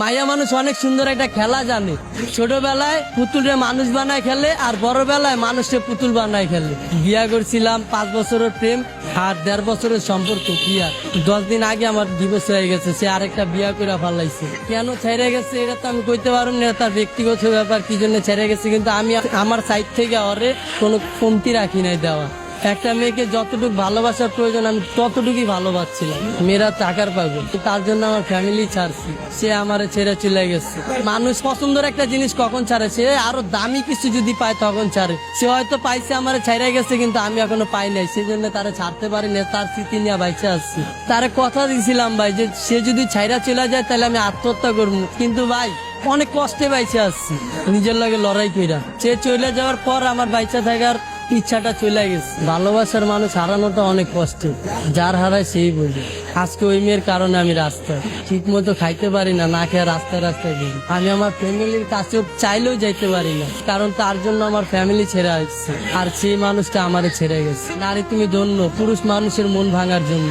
মাইয়া মানুষ অনেক সুন্দর একটা খেলা জানে। ছোটবেলায় পুতুলরে মানুষ বানায় খেলে আর বড় বড়বেলায় মানুষকে পুতুল বানায় খেলে। বিয়া করছিলাম, পাঁচ বছরের প্রেম আর দেড় বছরের সম্পর্ক বিয়া দশ দিন আগে আমার ডিভোর্স হয়ে গেছে, সে আরেকটা বিয়া করে ফালাইছে। কেন ছেড়ে গেছে এটা তো আমি কইতে পারব না তার ব্যক্তিগত ব্যাপার, কি জন্য ছেড়ে গেছে, কিন্তু আমি আমার সাইড থেকে অরে কোনো কমতি রাখি নাই দেওয়া। একটা মেয়েকে যতটুকু ভালোবাসার প্রয়োজন, আমি ততটুকুই ভালোবাসছিলাম। মেয়েরা টাকার পাবো তার জন্য আমার ফ্যামিলি ছাড়ছি। সে আমার ছেড়ে চলে গেছে। মানুষ পছন্দের একটা জিনিস কখন ছাড়ে? সে আরও দামি কিছু যদি পায় তখন ছাড়ে। সে হয়তো পাইছে, আমার ছেড়ে গেছে, কিন্তু আমি এখনও পাই নাই। সেই জন্য তারা ছাড়তে পারি না তার স্মৃতি নিয়ে বাইচে আসছি তার কথা দিয়েছিলাম ভাই, যে সে যদি ছাইরা চলে যায়, তাহলে আমি আত্মহত্যা করব। কিন্তু ভাই, অনেক কষ্টে বাইচে আসছি নিজের লাগে লড়াই কইরা। সে চলে যাওয়ার পর আমার বাইচা থাকার ইচ্ছাটা চলে গেছে। ভালোবাসার মানুষ হারানোটা অনেক কষ্ট যার হারায় সেই বোঝে। আজকে ওই মেয়ের কারণে আমি রাস্তায় ঠিক মতো খাইতে পারি না না খেয়ে রাস্তায় রাস্তায় গেছি। আমি আমার ফ্যামিলির কাছেও চাইলেও যাইতে পারি না কারণ তার জন্য আমার ফ্যামিলি ছেড়ে আসছে আর সেই মানুষটা আমারে ছেড়ে গেছে। নারী তুমি ধন্য পুরুষ মানুষের মন ভাঙার জন্য।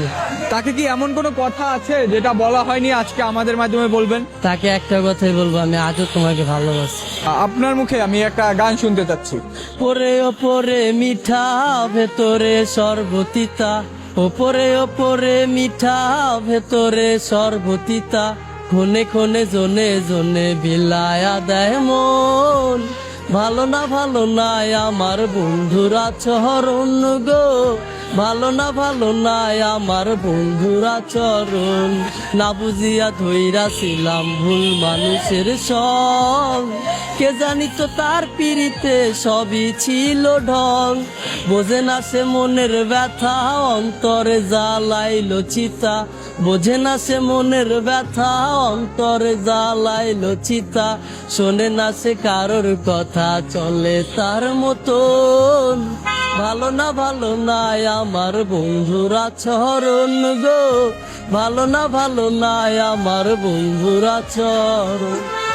তাকে কি এমন কোনো কথা আছে যেটা বলা হয়নি আজকে আমাদের মাধ্যমে বলবেন? তাকে একটা কথাই বলব আমি আজও তোমাকে ভালোবাসি। আপনার মুখে আমি একটা গান শুনতে চাচ্ছি। ওপরে ওপরে মিঠা ভেতরে সর্বতিতা। ওপরে ওপরে মিঠা ভেতরে সর্বতিতা। ক্ষণে ক্ষণে জনে জনে বিলায়া দেয় মন। ভালো না, ভালো নাই আমার বন্ধুরা চরণ গো। ভালো না, ভালো নাই আমার বন্ধুরা চরণ। না বুঝিয়া ধইরা ছিলাম ভুল মানুষের সং কে জানি তো তার পিড়িতে সবই ছিল ঢং। বোঝে না সে মনের ব্যথা, অন্তরে জ্বালাইলো চিতা। বোঝে না সে মনের ব্যথা, অন্তরে জ্বালাইলো চিতা। শোনে না সে কারোর কথা, চলে তার মতন। ভালো না, ভালো নাই আমার বন্ধুরা চরণ গো। ভালো না, ভালো নাই আমার বন্ধুরা চরণ।